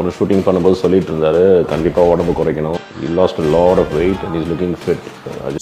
ஒன்று ஷூட்டிங் பண்ணும்போது சொல்லிட்டு இருந்தாரு கண்டிப்பாக உடம்பு குறைக்கணும். Lost lot of weight and is looking fit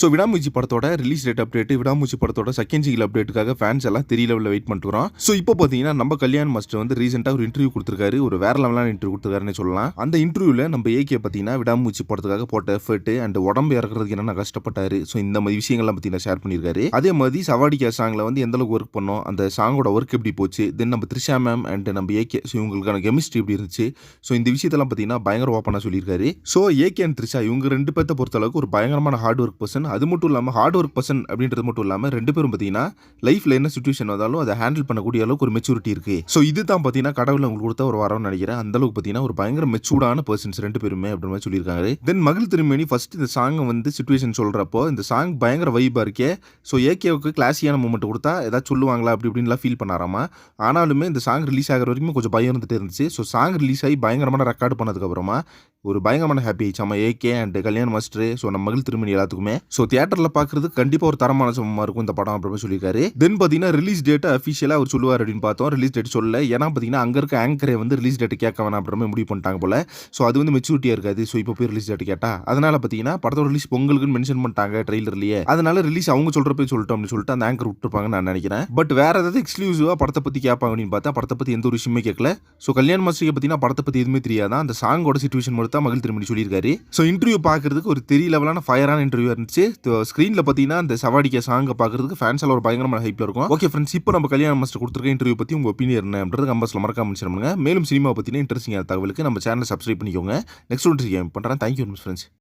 so விடாமூச்சி படத்தோட ரிலீஸ் டேட் அப்டேட் விடாமூச்சி படத்தோட செகண்ட் சிங்கிள் அப்டேட்டுக்காக ஃபேன்ஸ் எல்லாம் தெரிய லெவலில் வெயிட் பண்ணிட்டுறோம் ஸோ இப்போ பார்த்தீங்கன்னா நம்ம கல்யாண் மாஸ்டர் வந்து ரீசெண்டாக ஒரு இன்டர்வியூ கொடுத்துருக்காரு. ஒரு வேற லெவலான இன்டர்வியூ கொடுத்துருக்காருன்னு சொல்லலாம். அந்த இன்டர்வியூவில் நம்ம ஏகே பார்த்தீங்கன்னா விடாமூச்சி படத்துக்காக போட்ட எஃபர்ட் அண்ட் உடம்பு இறக்குறதுக்கு என்னென்ன கஷ்டப்பட்டாரு. ஸோ இந்த மாதிரி விஷயங்கள்லாம் பார்த்தீங்கன்னா ஷேர் பண்ணியிருக்காரு. அதே மாதிரி சவாடிக்கா சாங்கில் வந்து எந்த அளவுக்கு ஒர்க் பண்ணோம் அந்த சாங்கோட ஒர்க் எப்படி போச்சு? தென் நம்ம த்ரிஷா மேம் அண்ட் நம்ம ஏகே ஸோ இவங்களுக்கான கெமிஸ்ட்ரி எப்படி இருந்துச்சு? ஸோ இந்த விஷயத்தெல்லாம் பார்த்தீங்கன்னா பயங்கர ஓப்பனாக சொல்லியிருக்காரு. ஸோ ஏகே அண்ட் த்ரிஷா இவங்க ரெண்டு பேர்த்த பொறுத்த அளவுக்கு ஒரு பயங்கரமான ஹார்ட் ஒர்க் பர்சன் அது மட்டும் இல்லாமல் ஹார்ட் ஒர்க் பர்சன் அப்படின்றது மட்டும் இல்லாமல் ரெண்டு பேரும் பார்த்தீங்கன்னா லைஃப்பில் என்ன சுச்சுவேஷன் வந்தாலும் அதை ஹேண்டில் பண்ணக்கூடிய அளவுக்கு ஒரு மெச்சூரிட்டி இருக்கு. ஸோ இது தான் பார்த்தீங்கன்னா கடவுள் உங்களுக்கு கொடுத்த ஒரு வரம்னு நினைக்கிறேன். அந்த அளவுக்கு பார்த்தீங்கன்னா ஒரு பயங்கர மெச்சூர்டான பர்சன்ஸ் ரெண்டு பேருமே அப்படின்னு மாதிரி சொல்லியிருக்காங்க தென் மகள் திருமணி ஃபர்ஸ்ட் இந்த சாங்கை வந்து சுச்சுவேஷன் சொல்கிறப்போ இந்த சாங் பயங்கர வைபாக இருக்கே. ஸோ ஏகேவுக்கு கிளாஸியான மூமெண்ட் கொடுத்தா ஏதாவது சொல்லுவாங்களா அப்படி இப்படின்லாம் ஃபீல் பண்ணாராமா? ஆனாலுமே இந்த சாங் ரிலீஸ் ஆகிற வரைக்கும் கொஞ்சம் பயம் இருந்துட்டு இருந்துச்சு. ஸோ சாங் ரிலீஸ் ஆகி பயங்கரமான ரெக்கார்டு பண்ணதுக்கப்புறமா ஒரு பயங்கரமான ஹாப்பி ஆயிடுச்சு. AK and Kalyan master so நம்ம மகள் திருமணி எல்லாத்துக்குமே. ஸோ தியேட்டரில் பார்க்கறது கண்டிப்பாக ஒரு தரமான சமமாக இருக்கும் இந்த படம் அப்படின்னு சொல்லியிருக்காரு. தென் பார்த்தீங்கன்னா ரிலீஸ் டேட்டை அஃபிஷியலாக அவர் சொல்லுவார் அப்படின்னு பார்த்தோம். ரிலீஸ் டேட் சொல்ல ஏன்னா பார்த்தீங்கன்னா அங்கே இருக்க ஆங்கரை வந்து ரிலீஸ் டேட் கேட்க வேணாம் அப்படின்னு முடிவு பண்ணிட்டாங்க போல. ஸோ அது வந்து மெச்சூரிட்டியாக இருக்காது. ஸோ இப்போ போய் ரிலீஸ் டேட் கேட்டா. அதனால் பார்த்தீங்கன்னா படத்தோட ரிலீஸ் பொங்கலுக்குன்னு மென்ஷன் பண்ணிட்டாங்க ட்ரெய்லர்லேயே அதனால ரிலீஸ் அவங்க சொல்கிற போய் சொல்லிட்டோம் அப்படின்னு சொல்லிட்டு அந்த ஆங்கர் விட்டுருப்பாங்கன்னு நான் நினைக்கிறேன். பட் வேறு ஏதாவது எக்ஸ்க்ளூசிவாக படத்தை பற்றி கேட்பாங்க அப்படின்னு பார்த்தா படத்தை பற்றி எந்த ஒரு விஷயமே கேட்கல. ஸோ கல்யாண் மாஸ்டருக்கு பார்த்தீங்கன்னா படத்தை பற்றி எதுவுமே தெரியாதான் அந்த சாங்கோட சுச்சுவேஷன் மட்டும் தான் மகிழ் திருமணி சொல்லியிருக்காரு. ஸோ இன்டர்வியூ பார்க்கறதுக்கு ஒரு தெரிய லெவலான ஃபயரான இன்டர்வியூ இருந்துச்சு. ஸ்க்ரீனில் பார்த்தீங்கன்னா அந்த சவாடிக்க சாங்கை பார்க்கறதுக்கு ஃபேன்ஸ் எல்லாம் ஒரு பயங்கரமான ஹைப்பில் இருக்கும். ஓகே ஃப்ரெண்ட்ஸ் இப்போ நம்ம கல்யாண மாஸ்டர் கொடுத்துருக்க இன்டர்வியூ பற்றி உங்கள் ஒப்பீனியன் என்னன்றது கம்பஸில் மறக்காம பண்ணுங்க. மேலும் சினிமா பற்றின இன்ட்ரெஸ்டிங்கான தகவலுக்கு நம்ம சேனலை சப்ஸ்கிரைப் பண்ணிக்கோங்க. நெக்ஸ்ட் ஒன்று பண்ணுறேன் தேங்க்யூ ஃப்ரெண்ட்ஸ்